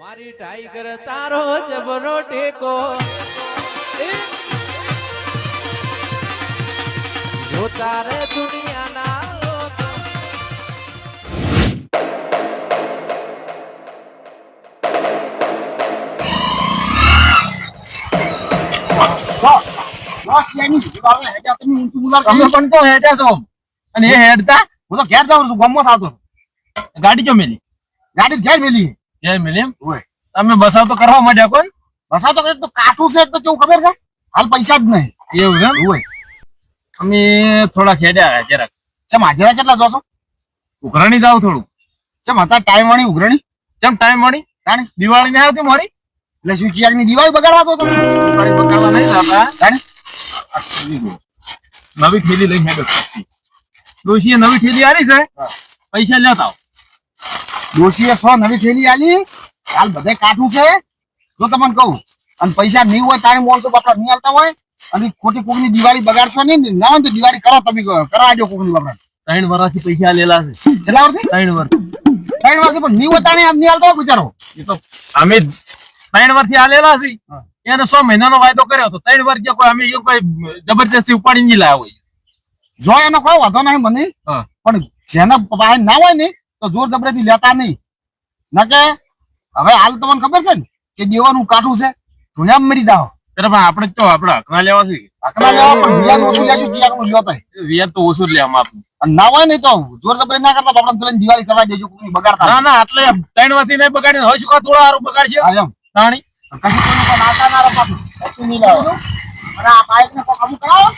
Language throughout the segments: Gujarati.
મારી ટાઈગર તારો જબરો ટેકો! જો તારે દુનિયાના તમે પણ તો હેડ્યા છો. અને એ હેડતા હું તો ઘેર જાઉં છું ગામમાં થતો. ગાડી જો મેલી. ગાડી ઘેર મેલી. એ મિલિમ તમે બસાવ તો કરવા માંડ્યા કોઈ? બસા તો તો કાઠું છે તો કેવું ખબર છે? હાલ પૈસા જ નહીં. એવું એમ? હોય. અમે થોડા ખેડ્યા જરાક. ચમ હાજરા કેટલા જોશો ઉઘરાણી જાવ થોડું. ચમ હતા ટાઈમ વાળી ઉઘરણી? ચમ ટાઈમ મળી તાણી દિવાળી ને આવતી મારી? એટલે શું ચિયાકની દિવાળી બગાડવા તો તમે? દિવાળી બગાડવા નહીં જતા તાણી નવી થેલી લઈ હેડો. ડોશીએ નવી થેલી આવી છે. પૈસા લેતા આવો. ડોશીએ સો નવી થેલી આલી. હાલ બધે કાઠું છે. જો તમને કહું અને પૈસા નહીં હોય તારે માણસો બાપડા નહીં આલતા હોય. અને ખોટી કોકની દિવાળી બગાડશો નહીં. ના હોય તો દિવાળી કરો તમે કરાવજો કોકની બાપડા. ત્રણ વર્ષથી પૈસા લેલા છે. કેટલા વર્ષથી? ત્રણ વર્ષ. ત્રણ વર્ષથી પણ નહીં હોય તાણે નહીં આલતો હોય બિચારો. એ તો અમે ત્રણ વર્ષથી આલેલા છે. એને સો મહિનાનો વાયદો કર્યો હતો. ત્રણ વર્ષ કોઈ અમે કોઈ જબરજસ્તી ઉપાડી નહીં લાવ્યો જો એનો કોઈ વાંધો નહીં મને પણ જેના પાસે ના હોય ને તો જોર જબરેથી લેતા નહીં. ના કે હવે હાલ તમને ખબર છે ને કે દેવાનું કાઠું છે? ધુનિયા મરી ત્યારે આપણે તો આપણે હકના લેવા છે. આકડા લેવા પણ વ્યાજ ઓછું લેજો ચિયાકનું આપણે લેતા વ્યાજ તો ઓછું જ લે આપણું. અને ના હોય ને તો જોર જબરી ના કરતા આપણે પેલા દિવાળી કરવા દેજો કોઈ બગાડતા ના ના એટલે ત્રણ વાથી નહીં બગાડી હોય શું થોડા સારું બગાડશે? તાણી કશું કોઈ નાતા ના. કશું નહીં લાવો. અને આ બાઈક ને તો અમુક કરાવો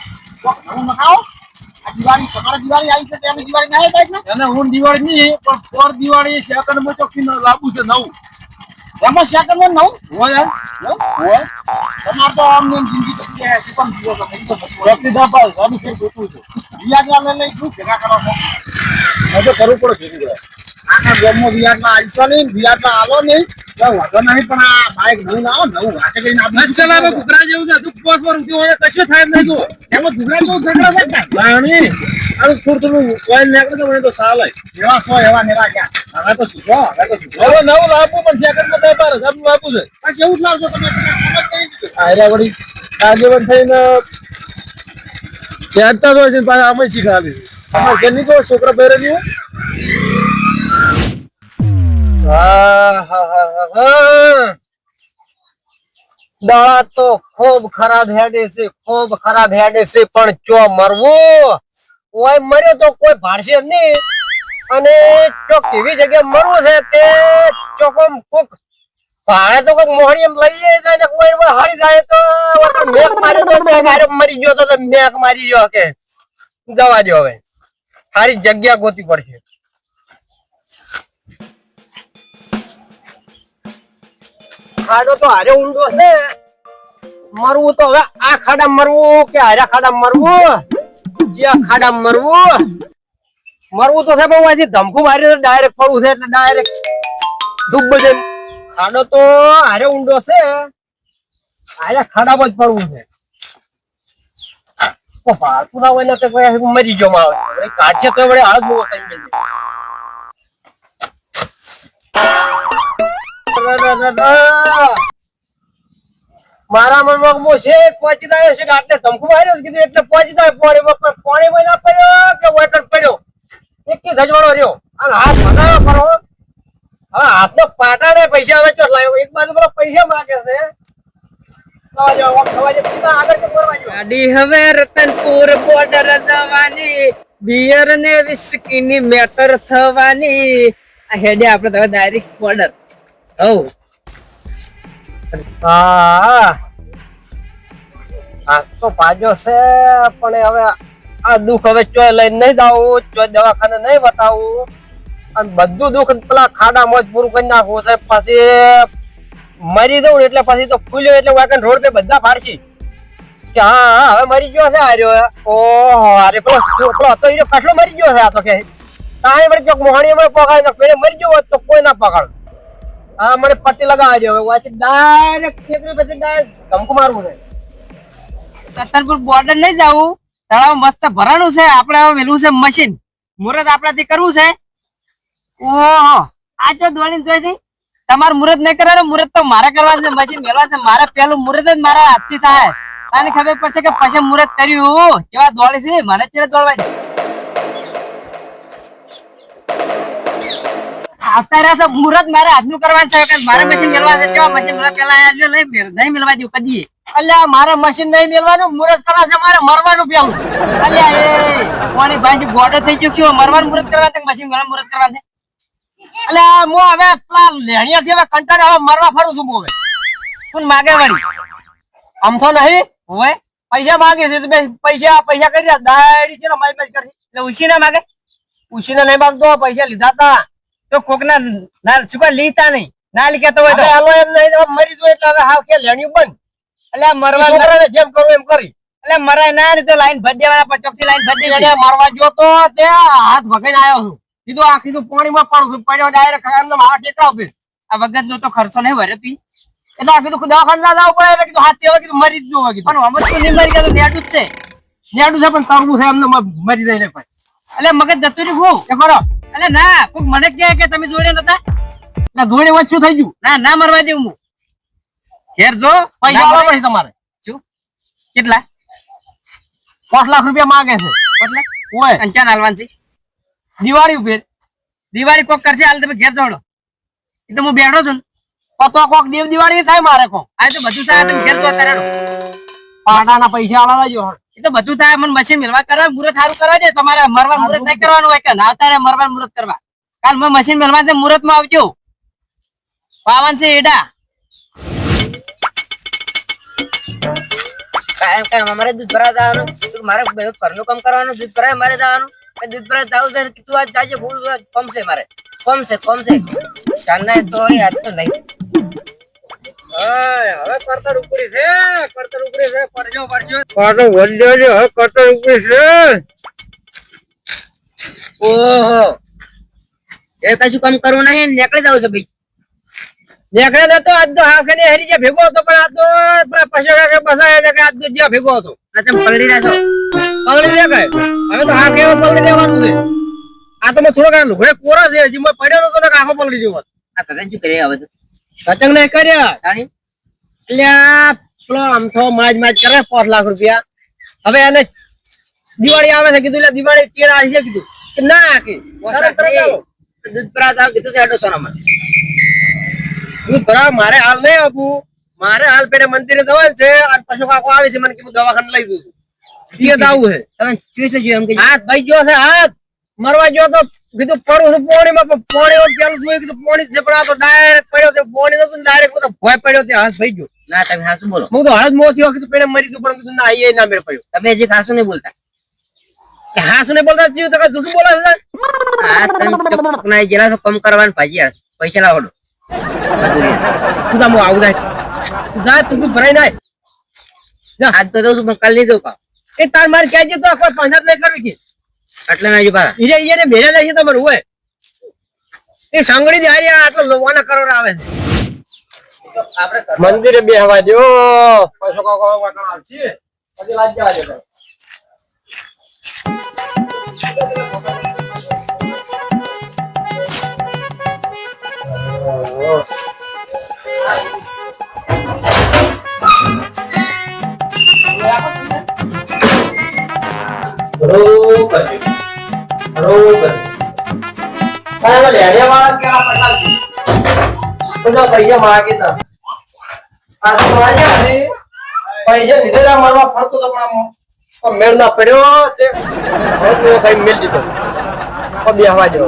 તો ઘણું નખાવો. દિવાળી તમારે દિવાળી આવી છે તેની દિવાળી ના આવી ને? એને હું દિવાળી નહીં પણ દિવાળી સેકન્ડમાં ચોખ્ખી લાગુ છે નવું. એમાં સેકન્ડમાં નવું? હોય? હોય. તમારે તો આમ ને એમ જિંદગી તો કે શું કામ જીવો? તો છે? લઈ શું ભેગા કરો છો હવે તો કરવું પડે ભેગું. આના ગોમમાં વ્યાજમાં આવશો નહીં વ્યાજમાં આવો નહીં. વાંધો નહીં પણ આ બાઈક નવું લાવો નવું વાંચે કરીને આપણે ચલાવે કૂતરા જેવું છે હજુ પોસ પર ઊંધી હોય કશું થાય નહીં જો એમાં ઘૂઘરા જેવું ઝઘડા છે જ આનું થોડું થોડું ઓઇલ નીકળે તો મને તો ચાલે એવા સો એવા નેવા ક્યાં? હવે તો સુધો હવે તો સુધો. હવે નવું લાવવું પણ સેકન્ડમાં બે બારનું લાવવું છે. પછી એવું જ લાવજો તમે જ. આયરા વળી આગેવાન થઈને કહેતા હોય છે પાછા આમે શીખાવી અમારે ઘરની તો છોકરા પહેરેલી હોય. દાળા તો ખૂબ ખરાબ હેડે છે, ખૂબ ખરાબ હેડે છે, પણ ચો મરવું, ઓય મર્યો તો કોઈ ભાડશે નહીં. અને ચો કેવી જગ્યાએ મરવું છે તે ચોકમ કોક ભાડે તો કોક મોહણી એમ લઈ જાય ને કોઈ હારી જાય તો મેક મારી તો મેક મરી ગયો તો મેક મારી ગયો કે. જવા દો હવે. સારી જગ્યા ગોતી પડશે. ખાડો તો હારે ઊંડો છે. મરવું તો હવે આ ખાડા મરવું કે હારે ખાડા મરવું? જ્યાં ખાડા મરવું? મરવું તો છે, પણ અહીંથી ધમકું મારી ડાયરેક્ટ પડવું છે, એટલે ડાયરેક્ટ ડૂબ જાય ખાડો તો હારે ઊંડો છે. હારે ખાડામાં જ પડવું છે. તો ભાડું ના હોય ને તો મરી ગયો આવે કાઢશે તો વડે હાથ બહુ થઈ મારા મનમાં મો પહોંચી જાય છે, આટલે ધમકુ માર્યો કીધું એટલે પહોંચી જાય. પોણી પર પોણી મહિના પડ્યો કે વાકડ પડ્યો? એકી ધજવાળો રહ્યો. અને હાથ ભગાયો કરો હવે હાથનો પાટાને પૈસા હવે ચો લાવ્યો એક બાજુ પર પૈસા માંગે છે. ગાડી હવે રતનપુર બોર્ડર જવાની બિયર ને વિસ્કી મેટર થવાની. હેડે આપણે તો ડાયરેક્ટ બોર્ડર હા. આ તો પાજો છે, પણ હવે આ દુઃખ હવે ચોય લઈને નહીં જાવું, ચોય દવાખાને નહીં બતાવું. અને બધું દુઃખ પેલા ખાડામાં જ પૂરું કરી નાખવું છે. પછી મરી દઉં એટલે પછી તો ખુલ્યો એટલે વાગન રોડ પે બધા ફાડશી. કે હા હવે મરી ગયો છે આર્યો ઓહો અરે પેલો પેલો હતો એ કટલો મરી ગયો છે આ તો કે. તાણી મરી ચોક મોહણીમાં પકડાય તો પેલે મરી ગયો હોત તો કોઈ ના પકડ. હા, મને પટ્ટી લગાવવા દે હવે. વાંચી ડાયરેક્ટ ખેતરી પછી ડાયરેક્ટ ધમકો મારવું છે. સત્તરપુર બોર્ડર નહીં જવું તળાવ મસ્ત ભરાણું છે. આપણે હવે મેલું છે મશીન મુહૂર્ત આપણાથી કરવું છે. ઓહો. આ જો દોડી જોઈ હતી તમારું મુહૂર્ત નહીં કરવાનું મુહૂર્ત તો મારે કરવા છે મશીન મેળવા છે. મારે પેલું મુહૂર્ત જ મારા હાથથી થાય. તને ખબર પડશે કે પછી મુહૂર્ત કર્યું કેવા દોડી છે. મને ચેડે દોડવા છે આવતા રહ્યા મુહૂર્ત મારે આજનું કરવાનું છે. મારે મશીન મેળવા છે. કેવા મશીન મેળવા પેલા લઈ નહીં મેળવા દઉં કદી અલ્યા, મારે મશીન નહીં મેળવાનું, મુહૂર્ત કરવા છે મારે મરવાનું પેલું અલ્યા, એ કોની ભાઈ ગોડો થઈ ચૂક્યો મરવાનું મુહૂર્ત કરવા છે મશીન મેળવા મુહૂર્ત કરવા છે? અલ્યા, હું હવે પેલા લેણિયા છે, હવે કંટાળ હવે મરવા ફરું છું હવે. કોણ માગે વળી? આમ તો નહીં હોય પૈસા માગે છે તો પૈસા પૈસા કરી દાડી છે ને, મારી પાસે કરી. એટલે ઉછીને માગે. ઉછીને નહીં માંગતો, પૈસા લીધા તા તો કોક ના ના શું લીતા નહીં. ના લીધા તો હોય તો. હાલો એમ નહીં મરી જો એટલે હવે હાવ કે લેણિયું બંધ. એટલે મરવા જેમ કરું એમ કરી. એટલે મરાય ના ને તો લાઈન ભરી દેવાના પચોકથી લાઈન ભરી દેવાની મારવા ગયો તો તે હાથ ભગાઈને આવ્યો છું. કીધું આ કીધું પાણીમાં પડું છું. પડ્યો ડાયરેક્ટ એમને મારા ટેકરા ઉપર. આ વગત નો તો ખર્ચો નહીં ભરે તું એટલે આ કીધું દવાખાને ના જવું પડે એટલે કીધું હાથ હવે કીધું મરી જ જવું કીધું. પણ અમર તો નહીં મરી ગયા તો નેડું જ છે. નેડું છે પણ તરવું છે એમને મરી જાય ને ભાઈ એટલે મગજ જતું રહ્યું. હું એ એટલે ના કોક મને કહે કે તમે જોડે નતા? ના ધોળે વચ્ચે થઈ ગયું? ના ના મરવા દેવું હું. ઘેર જો પૈસા ના આલવા પડશે તમારે. શું? કેટલા? પાંચ લાખ રૂપિયા માંગે છે. કેટલા ઓય અંચાન દિવાળી ઉપર. દિવાળી કોક કરશે હાલ તમે ઘેર જોડો. એ તો હું બેઠો છું ને. પતો કોક દેવ દિવાળી થાય મારે કોક. આ તો બધું થાય તમે ઘેર જો અત્યારે પાટાના પૈસા આલવા જો એ તો બધું થાય મને મશીન મેળવા કરવા મુહૂર્ત સારું કરવા દે. તમારે મરવા મુહૂર્ત નહીં કરવાનું હોય કે તારે મરવાનું મુહૂર્ત કરવા. કાલ મેં મશીન મેળવા છે મુહૂર્તમાં આવજો. પાવન છે એડા. કાયમ કાયમ અમારે દૂધ ભરા જવાનું. મારે બધું ઘરનું કામ કરવાનું દૂધ ભરાય મારે જવાનું. દૂધ ભરા જાવ છે તું આજ જાજે બહુ કમ છે મારે. કમ છે કમ છે. ચાંદના તો આજ તો નહીં. હવે કરતર ઉપડી છે કરતર ઉપડી છે પરજો પરજો. પાટો વલ્યો છે હવે કટર ઉપડી છે. ઓહો. એ કશું કામ કરવું નહીં નીકળી જાવ છે ભાઈ. નીકળે ને તો આજ તો હાફ ને હરી જે ભેગો હતો પણ આજ તો પૈસા કાકે બસાય એટલે કે આજ તો જ્યાં ભેગો હતો. તમે પલડી રહ્યા છો? કઈ? હવે તો હાફ એવો છે. આ તો મેં થોડોક આ લુગડે કોરો છે હજી મેં પડ્યો નતો ને આખો પલડી જેવો આ કદાચ શું કરીએ હવે તો? સચંગ ને કર્યો જાણી પેલો આમ તો માજ માજ કરે પાંચ લાખ રૂપિયા. હવે એને દિવાળી આવે છે કીધું એટલે દિવાળી તેર આવી છે કીધું. કે ના કે તરત તરત આવો. દૂધ ભરા કીધું છે દૂધ મારે હાલ નહીં આપવું. મારે હાલ પેલે મંદિરે જવાનું છે અને પશુ કાકો આવે છે મને કીધું દવાખાને લઈ જઉં છું. જવું છે. તમે જોઈશે જો એમ કે હાથ ભાઈ ગયો છે હાથ. મરવા ગયો તો કીધું પડું છું પોણીમાં પણ પોણી પેલું જોયું કીધું પોણી જ છે પણ આ તો ડાયરેક્ટ પડ્યો છે પોણી નતું ડાયરેક્ટ બધો ભય પડ્યો તે હાથ ભાઈ ગયો. ના તમે હાસુ બોલો. હું તો હળદ મો થયો કીધું પેલે મરી ગયું પણ કીધું ના એ ના મેળ પડ્યો. તમે હજી હાસુ નહીં બોલતા? હાસ ને બોલતા જીવ તો જૂઠું બોલે છે આ તમે ના જેલા તો કમ કરવાનું ભાજી પૈસા મજૂરી તું. તા આવું થાય. જા તું બી ભરાઈ નાય. આજ તો દઉં છું પણ કાલ નહીં દઉં એ તાર મારે ક્યાં તો કોઈ પંચાયત નહીં કરવી કે? એટલે ના પાછા ઈરે ઈને મેળે લઈ છે હોય એ સાંગડી દે હારી આ આટલો લોવાના કરોડ આવે છે. મંદિરે બેહવા દો પૈસો કાકો વાટણ આવશે. પછી લાજ દે બરોબર બરોબર. તારે લેડે વાળા કેવા પટાલ બધા પૈસા માગે તા. આ તો આજે ને પૈસા લીધેલા મારવા ફરતો તો પણ મેળ ના પડ્યો તે હવે કઈ મેળ દીધો હવે બેહવા જેવો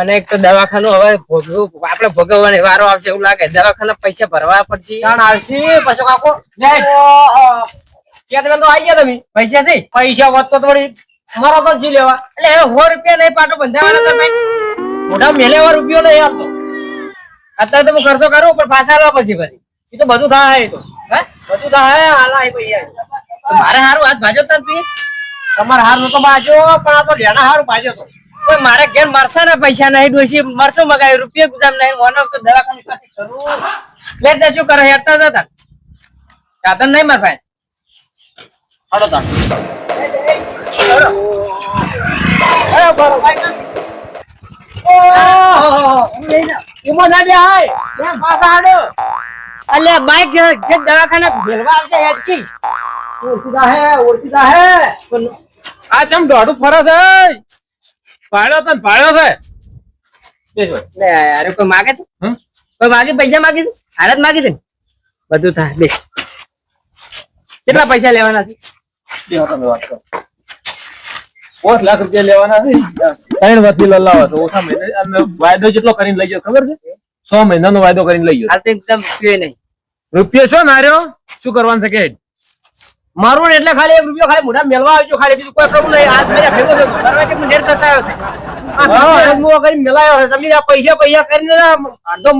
અને એક તો દવાખાનું હવે ભોગવું આપણે ભોગવવાની વારો આવશે એવું લાગે. દવાખાના પૈસા ભરવા પડશે. જાણ આવશે. પછી કાકો ક્યાં તમે તો આવી ગયા તમે. પૈસા છે? પૈસા વધતો વળી મારો તો જી લેવા? એટલે સો રૂપિયા નહીં પાટો બંધાવાના તમે મોઢા મેલેવા રૂપિયો નહીં આવતો. અત્યારે તો હું ખર્ચો કરું, પણ પાછા આવવા પછી પછી. એ તો બધું થાય તો. હે? બધું થાય, હાલા ભાઈ મારે હારું, હાથ ભાજો તાર તું તમારે હાર તો બાજો પણ આ તો લેણા હારું બાજો તો. મારે ઘેર મરસા ના પૈસા નહીં ડોસી મરસો મગાવી રૂપિયા ગુદામ નહીં મોનો તો દવાખાનું ક્યાંથી કરું. લેટ દે શું કરે હેઠતા જતા. સાધન નહીં માર ભાઈ. હાલો તા અલ્યા બાઈક જે દવાખાને ભેળવા આવશે હેડકી ઓળખીતા હે ઓળખીતા હે. આ ચમ દોઢું ફરે છે પાડ્યો તને પાડ્યો છે? લે અરે કોઈ માગે છે? કોઈ માગે પૈસા માગે છે? હાલત માગે છે ને? બધું થાય બે. કેટલા પૈસા લેવાના છે? બેહો તમે વાત કરો. પાંચ લાખ રૂપિયા લેવાના છે. ત્રણ વર્ષથી લલાવા છો ઓછા મહિને. વાયદો જેટલો કરીને લઈ ગયો ખબર છે? છ મહિનાનો વાયદો કરીને લઈ ગયો. એકદમ નહીં. રૂપિયો છો ને આર્યો? શું કરવાનું છે કે? મારું ને એટલે ખાલી એક રૂપિયો ખાલી મોઢા મેળવા આવજો ખાલી. બીજું કોઈ પ્રોબ્લેમ નહીં. હાથ મેળા ભેગો થયો બરોબર કે હાથ કરી મેલાયો છે. પૈસા પૈસા કરીને અડધો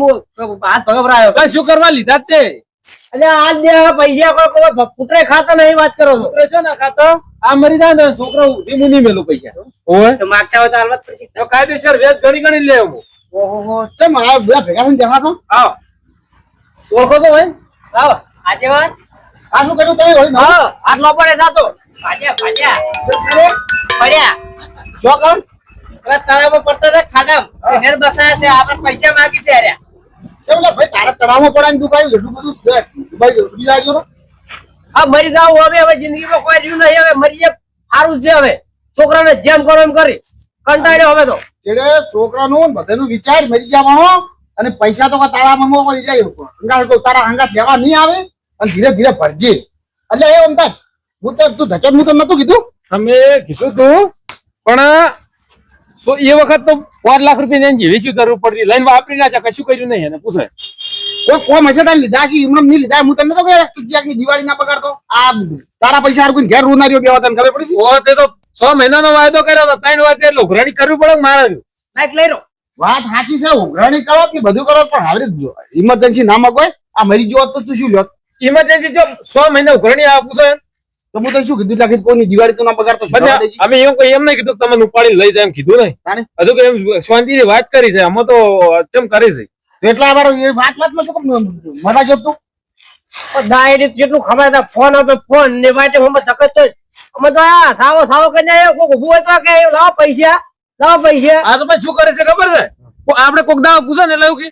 હાથ ભગવરાયો શું કરવા લીધા જ તે? એટલે આજ દે પૈસા કો કોઈ પુત્રે ખાતા નહીં વાત કરો છો. છોકરો છે ને ખાતો? આ મરી જાય ને છોકરો ઉધી મુની મેલું પૈસા. ઓય. તો માગતા હોય તો હાલવા પછી તો કાયદેસર વેચ ગણી ગણી લે હું. ઓહો ચમ આ બધા ભેગા થઈને બેઠા છો? આવો ઓળખો તો ભાઈ આવો વાત? આ શું કર્યું તમે હોય હા. આટલો પડે જાતો. ભાજ્યા ભાજ્યા. પડ્યા. જો કોણ? તળાવમાં પડતા હતા ખાડામ. હેર બસાયા છે. આપણે પૈસા માગી છે અરે. ચમ ભાઈ તારા તળાવમાં પડાને દુખાયું એટલું બધું લાગ્યો તો આ મરી જાવ હવે હવે જિંદગીમાં કોઈ રહ્યું નહીં હવે મરી જાય સારું જ છે હવે. છોકરાને જેમ કરો એમ કરી. કંટાળ્યો હવે તો. છેડે છોકરાનું ને બધાનું વિચાર મરી જવાનો અને પૈસા તો તારા મંગો કોઈ જાય તારા અંગાત લેવા નહીં આવે અને ધીરે ધીરે ભરજે. એટલે એ અમદાજ હું તો તું ધચત હું તો નતું કીધું? તમે કીધું તું પણ એ વખત તો પાંચ લાખ રૂપિયા જેવી શું જરૂર પડતી લઈને વાપરી ના જા કશું કર્યું નહીં એને પૂછે કોઈ કોઈ મસે તારે લીધા છે? એમને નહીં લીધા? હું તમને તો કે તુજિયાકની દિવાળી ના બગાડતો આ તારા પૈસા હારું કોઈને ઘેર રૂ ના તને ખબર પડી ઓ તે તો છ મહિનાનો વાયદો કર્યો હતો ત્રણ વાર એટલે ઉઘરાણી કરવી પડે મારે? બાઈક લઈ લો. વાત સાચી છે ઉઘરાણી કરો ને બધું કરો પણ હવે ઇમરજન્સી ના મગો આ મરી ગયો તો તું શું લ્યો? ઇમરજન્સી જો છ મહિના ઉઘરાણી આ પૂછે તો હું તને શું કીધું? લાગે કીધું દિવાળી તો ના બગાડતો અમે એમ કોઈ એમ નહીં કીધું કે તમને ઉપાડી લઈ જાય એમ કીધું નહીં? હજુ કે એમ શાંતિથી વાત કરી છે. આમાં તો કેમ કરી છે. એટલા અમારો એ વાત વાતમાં શું કેમ મજા જોતું ડાયરેક્ટ જેટલું ખબર ફોન હતો ફોન ને માટે અમે ધકત તો અમે તો આ સાવો સાવો કરીને આવ્યો કોક ઉભું હોય તો કે લાવો પૈસા લાવો પૈસા. આ તો પછી શું કરે છે ખબર છે? આપણે કોક દાવા પૂછે ને એટલે કે કે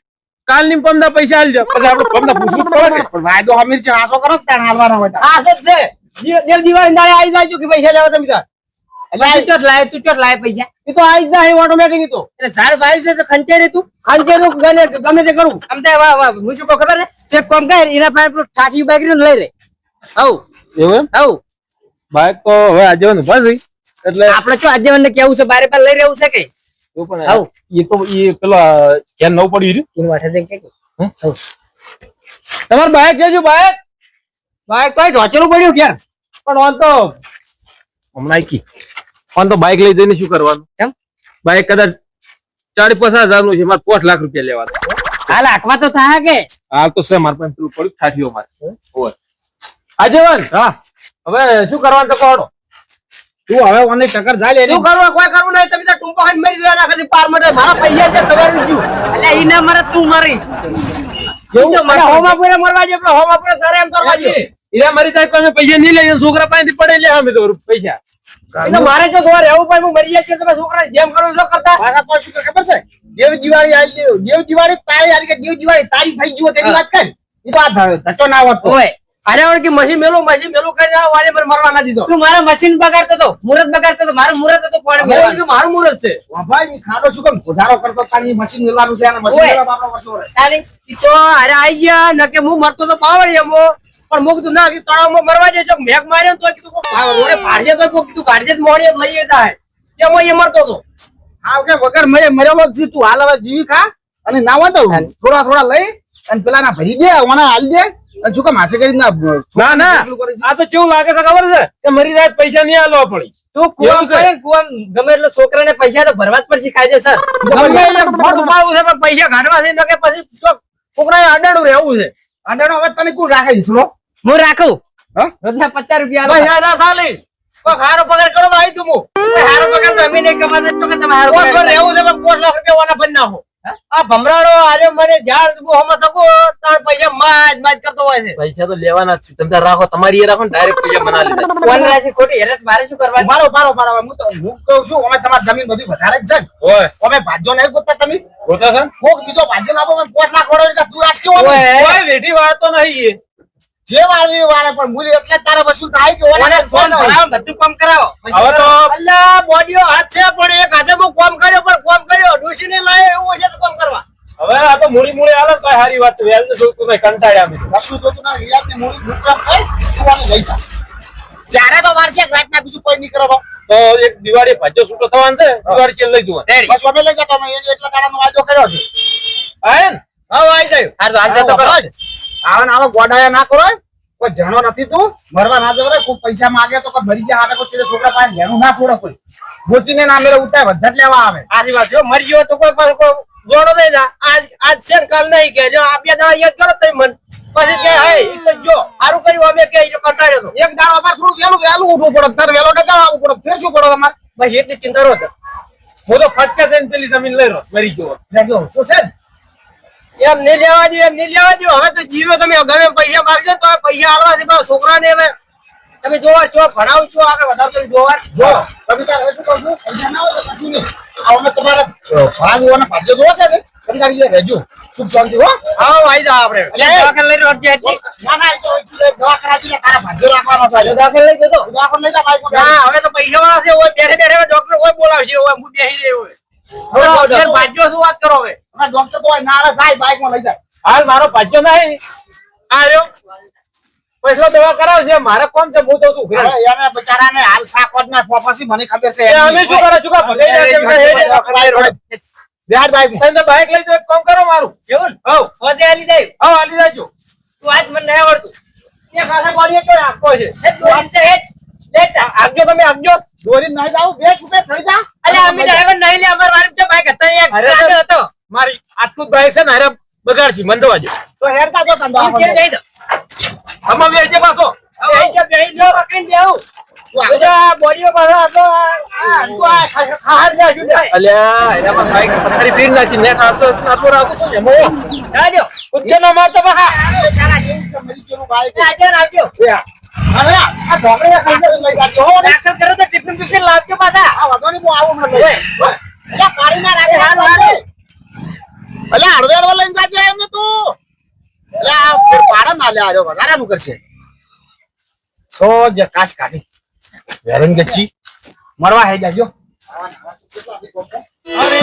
કાલની પમદા પૈસા આલજો પછી આપણે પમદા પૂછવું પડે પણ વાયદો હમીર છે આસો કરો તાર હાલવાના હોય આસો છે. દેવ દિવાળી દાડે આવી જાય કે પૈસા લેવા તમે તાર તું ચોટ લાય તું ચોટ લાય પૈસા. એ તો આવી જ જાય ઓટોમેટિક તો. એટલે ઝાડ વાવ્યું છે તો ખંચે રે તું ખાંચે નું ગમે ગમે તે કરું. આમ તો વાહ વાહ હું શું કહું ખબર છે? તું કામ કર એના પાસે પેલું ઠાઠી બાઈક રહ્યું લઈ લે. આવ એવું બાઈક તો હવે આજે ઊભા થઈ એટલે આપણે શું આજે મને કેવું છે બારે બાર લઈ રહેવું છે કે? એવું પણ આવું. એ તો એ પેલા નવું પડ્યું રહ્યું એનું વાઠે જઈને કે તમારે બાઈક કેજો બાઈક. ભાઈ તો ઢોચેલું પડ્યું ક્યાં પણ તો હમણાં કી. આમ તો બાઈક લઈ જઈને શું કરવાનું? કેમ? બાઈક કદાચ ચાલીસ પચાસ હજારનું છે મારે પોઠ લાખ રૂપિયા લેવાનું. હાલ આખવા તો થાય કે? હાલ તો છે મારે પણ પેલું પડ્યું ઠાઠીઓ મારે. હોય. આજેવન હા. હવે શું કરવાનું તો કહો તું હવે ઓને ટક્કર જાય લે. શું કરવું કોઈ કરવું નહીં. તમે ટૂંકો ખાઈને મરી જવાના ખાલી પાર માટે. મારા પૈસા છે તમારું જ ગયું એટલે ઈ ના મરે તું મરી. જેવું મને હોમા પૂરે મરવા દે હોમા પૂરે તારે એમ કરવા દે એને મારી જાય કોઈ અમે પૈસા નહીં લઈએ છોકરા પાસેથી પડે લે અમે તો પૈસા. મારે જો તમારે રહેવું પડે હું મરી જાય તમે છોકરા જેમ કરો છો કરતા. મારા તો શું ખબર છે? દેવ દિવાળી આવી દેવ દેવ દિવાળી તારી આવી દેવ દિવાળી તારી થઈ ગયો તેની વાત કર. એ તો ધચો ના આવત તો. અરે ઓળ કે મસી મેલું મસી મેલું કરી આ વારે મને મરવા ના દીધો. તું મારા મશીન બગાડતો તો મુરત બગાડતો તો મારું મુરત હતો પણ મેં કીધું મારું મુહૂર્ત છે. વાભાઈ, ની ખાડો શું કેમ? સુધારો કરતો તારી મશીન મેળવાનું છે અને મશીન તારી તો અરે આઈ ગયા ન કે હું મરતો તો પાવડિયામો પણ મું કીધું ના કે તળાવમાં મરવા દે જો મેઘ માર્યો તો કીધું રોડે ભાડજે તો કીધું કાઢજે મોડી એમ લઈ જતા એમાં એ મરતો હતો. હા કે વગર મરે મરેલો જ તું. હાલ હવે જીવી ખા અને ના હોય તો થોડા થોડા લઈ અને પેલા ના ભરી દે ઓના હાલ દે. અને શું કામ હાથે કરી ના ના ના. આ તો કેવું લાગે છે ખબર છે? કે મરી જાય પૈસા નહીં આલવા પડી. તું કુવામ? કરે કુવામ ગમે એટલો છોકરાને પૈસા તો ભરવા જ પડશે કાયદેસર. ગમે એટલે મોટું પાડવું છે પણ પૈસા કાઢવા છે ન કે પછી છોકરાએ અડાડું રહેવું છે. આડાનો હવે તને કોણ રાખે હું રાખું? હા? રોજના પચાસ રૂપિયા સાલી હારો પગાર કરો તો આવી તું હારો પગાર તો અમે નહીં કમાતા તો કે તમે હારો પગાર રહેવું છે પણ પોસ લાખ રૂપિયા વાના ભરી નાખો. આ ભમરાડો આરે મને ઝાડ હમ તકો તાર પૈસા માજ માજ કરતો હોય છે. પૈસા તો લેવાના જ તમે રાખો તમારી એ રાખો ને ડાયરેક્ટ પૈસા બના લીધા. કોણ રાશિ ખોટી હેરત મારે શું કરવા મારો મારો મારો હું તો હું કહું છું અમે તમારી જમીન બધી વધારે જ છે ને. ઓય. અમે ભાજ્યો નહીં ગોતા તમે? ગોતા છે? કોક બીજો ભાજ્યો લાવો મને 5 લાખ વાળો એટલે તું રાજ કેવો ઓય. વેઠી વાત તો નહીં એ. જે વાળી વાળે પણ મૂલ્ય એટલે જ વસૂલ થાય કે ઓલા ફોન ભરાવો બધું કામ કરાવો. હવે તો અલ્લા બોડીઓ હાથ છે પણ એક હાથે હું કોમ કર્યો પણ કોમ કર્યો. ડોશીને લાયો એવું હશે તો કોમ કરવા. હવે આ તો મૂડી મૂડી આલે ને સારી વાત છે. તો જોતું નહીં કંટાળ્યા અમે. કશું જોતું ના વ્યાજની મૂડી મુકરામ થાય તું આને લઈ જા. જ્યારે તો વારસે રાતના બીજું કોઈ નીકળો તો. તો એક દિવાળી ભાજ્યો છૂટો થવાનું છે દિવાળી ચેલ લઈ જવાનું? બસ અમે લઈ જતા અમે એટલે દાડાનો વાંચો કર્યો છે. આયે હા આવી જાય હાર તો હાલ જતો કરો. આવે ને આવા ગોડાયા ના કરો કોઈ જાણો નથી તું. મરવા ના જવરે કોઈ પૈસા માંગે તો કોઈ મરી જાય આવે કોઈ છોકરા પાસે લેણું ના છોડો કોઈ. ગોચીને ના મેળે ઉતાય વધત લેવા આવે. આજી વાત જો મરી ગયો તો કોઈ પાસે કોઈ જોડો નહીં ના આજ આજ છે કાલ નહીં કે. જો આ બે દાડા યાદ કરો તમે મન. પછી કે હે જો સારું કર્યું અમે કે કંટાળ્યો તો. એક દાડો અમારે થોડું વહેલું વહેલું ઉઠવું પડે. તારે વહેલો ડગાવ આવવું પડે. ફેર શું પડે તમારે ભાઈ એટલી ચિંતા રહો હું તો ફટકા થઈને પેલી જમીન લઈ રહ્યો. મરી ગયો. શું છે? એમ નહીં લેવા દો એમ નહીં લેવા દો. હવે તો જીવો તમે ગમે પૈસા માગજો તો પૈસા આલવા છે પણ છોકરાને હવે. તમે જોવા છો ભણાવ છો આગળ વધારે તમે જોવા. જો તમે તાર હવે શું કરશો પૈસા ના હોય તો કશું નહીં. અમે તમારે ફરાગીઓને ભાગ્ય જોવો છે ને તમે તારી જે રહેજો. સુખ શાંતિ હો. હા આવી જા આપણે. દવાખાને લઈ રહ્યો છે હજી. ના ના તો દવા કરાવી તારા ભાગ્ય રાખવાનો છે દાખલ લઈ જતો? દવાખાને લઈ જા ભાઈ. ના હવે તો પૈસા વાળા છે ઓય બેઠે બેઠે ડોક્ટર ઓય બોલાવશે ઓય હું બેહી રહ્યો હોય. હવે ઘેર શું વાત કરો હવે? અમે ડોક્ટર તો હોય ના આવે જાય લઈ જાય. હાલ મારો ભાજ્યો નહીં. આ રહ્યો. પૈસા દવા કરાવે છે? મારે કોમ છે? હું તો તું ઘરે. એને બચારાને હાલ શાકવટ ના પોપસી મને ખબર છે. અમે શું કરે શું કરે? ભગાઈ જાય છે એમને એ જ. બિહાર બાઈક તમે બાઈક લઈ એક કામ કરો મારું. કેવું? હવ. આલી જાય. હવ હાલી જાજો. તું આજ મને નહીં આવડતું. એ ખાસા બોડીએ તો રાખો છે? આલી જાય, હે. લેટ તમે આપજો દોરી નહીં જાવ બે રૂપિયા થઈ જા. અલ્યા અમે ડ્રાઈવર નહીં લે અમાર વાળી જો બાઈક હતા એક હતો. મારી આટલું બાઈક છે ને અરે બગાડશી મને દવા જો. તો હેરતા જો તને આમ. કે જઈ દો આમાં બેસજે પાછો. બેહી જો બેહી જો પકડી જેવું ને. દાખલ કરો તો ટિફિન ટિફિન લાવજો પાછા. આ વાંધો નહીં, હું આવું મને લઈ. અલ્યા, ના લે આરો વધારા નું કરશે. કાઢી. વેરન ગચી. મરવા હે જાજો અરે